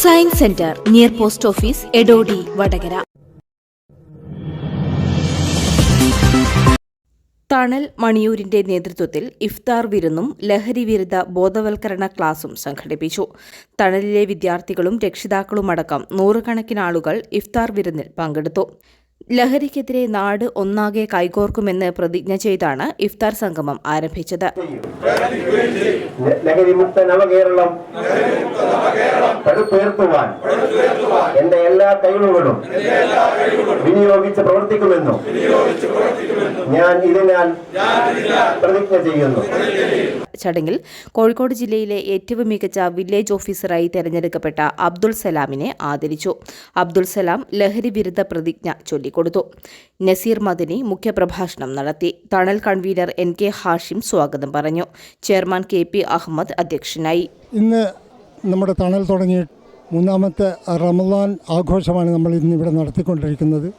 Science centre near post office Edodi Vadakara Thanal മണിയൂരിന്റെ നേതൃത്വത്തിൽ ഇഫ്താർ വിരുന്നും ലഹരി വിരുദ്ധ ബോധവൽക്കരണ ക്ലാസും സംഘടിപ്പിച്ചു. തണലിലെ വിദ്യാർത്ഥികളും രക്ഷിതാക്കളുമടക്കം നൂറുകണക്കിന് ആളുകൾ ഇഫ്താർ വിരുന്നിൽ പങ്കെടുത്തു. ലഹരിക്കെതിരെ നാട് ഒന്നാകെ കൈകോർക്കുമെന്ന് പ്രതിജ്ഞ ചെയ്താണ് ഇഫ്താർ സംഗമം ആരംഭിച്ചത്. ലഹരിമുക്ത നവകേരളം. പടുത്തുയർത്തുവാൻ എന്റെ എല്ലാ കഴിവുകളും വിനിയോഗിച്ച് പ്രവർത്തിക്കുമെന്നും ഞാൻ ഇതിനാൽ പ്രതിജ്ഞ ചെയ്യുന്നു. ചടങ്ങിൽ കോഴിക്കോട് ജില്ലയിലെ ഏറ്റവും മികച്ച വില്ലേജ് ഓഫീസറായി തെരഞ്ഞെടുക്കപ്പെട്ട അബ്ദുൾ സലാമിനെ ആദരിച്ചു. അബ്ദുൾ സലാം ലഹരി വിരുദ്ധ പ്രതിജ്ഞ ചൊല്ലിക്കൊടുത്തു. നസീർ മദനി മുഖ്യപ്രഭാഷണം നടത്തി. തണൽ കൺവീനർ എൻ കെ ഹാഷിം സ്വാഗതം പറഞ്ഞു. ചെയർമാൻ കെ പി അഹമ്മദ് അധ്യക്ഷനായി. ഇന്ന് നമ്മുടെ തണൽ തുടങ്ങി മൂന്നാമത്തെ റമദാൻ ആഘോഷമാണ് നമ്മൾ ഇന്ന് ഇവിടെ നടത്തിക്കൊണ്ടിരിക്കുന്നത്.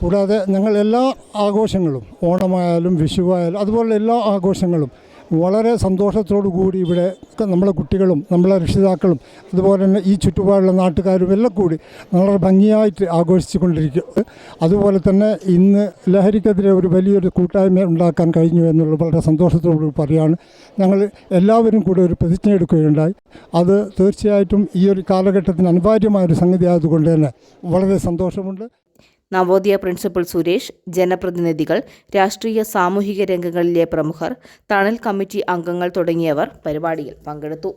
കൂടാതെ ഞങ്ങൾ എല്ലാ ആഘോഷങ്ങളും ഓണമായാലും വിഷുവായാലും അതുപോലെ എല്ലാ ആഘോഷങ്ങളും വളരെ സന്തോഷത്തോടു കൂടി ഇവിടെ നമ്മളെ കുട്ടികളും നമ്മളെ രക്ഷിതാക്കളും അതുപോലെ തന്നെ ഈ ചുറ്റുപാടുള്ള നാട്ടുകാരും എല്ലാം കൂടി വളരെ ഭംഗിയായിട്ട് ആഘോഷിച്ചു കൊണ്ടിരിക്കും അതുപോലെ തന്നെ ഇന്ന് ലഹരിക്കെതിരെ ഒരു വലിയൊരു കൂട്ടായ്മ ഉണ്ടാക്കാൻ കഴിഞ്ഞു എന്നുള്ളത് വളരെ സന്തോഷത്തോടു പറയാണ്. ഞങ്ങൾ എല്ലാവരും കൂടി ഒരു പ്രതിജ്ഞ എടുക്കുകയുണ്ടായി. അത് തീർച്ചയായിട്ടും ഈ ഒരു കാലഘട്ടത്തിന് അനിവാര്യമായ ഒരു സംഗതി ആയതുകൊണ്ട് തന്നെ വളരെ സന്തോഷമുണ്ട്. നവോദയ പ്രിൻസിപ്പൽ സുരേഷ് ജനപ്രതിനിധികൾ രാഷ്ട്രീയ സാമൂഹിക രംഗങ്ങളിലെ പ്രമുഖർ തണൽ കമ്മിറ്റി അംഗങ്ങൾ തുടങ്ങിയവർ പരിപാടിയിൽ പങ്കെടുത്തു.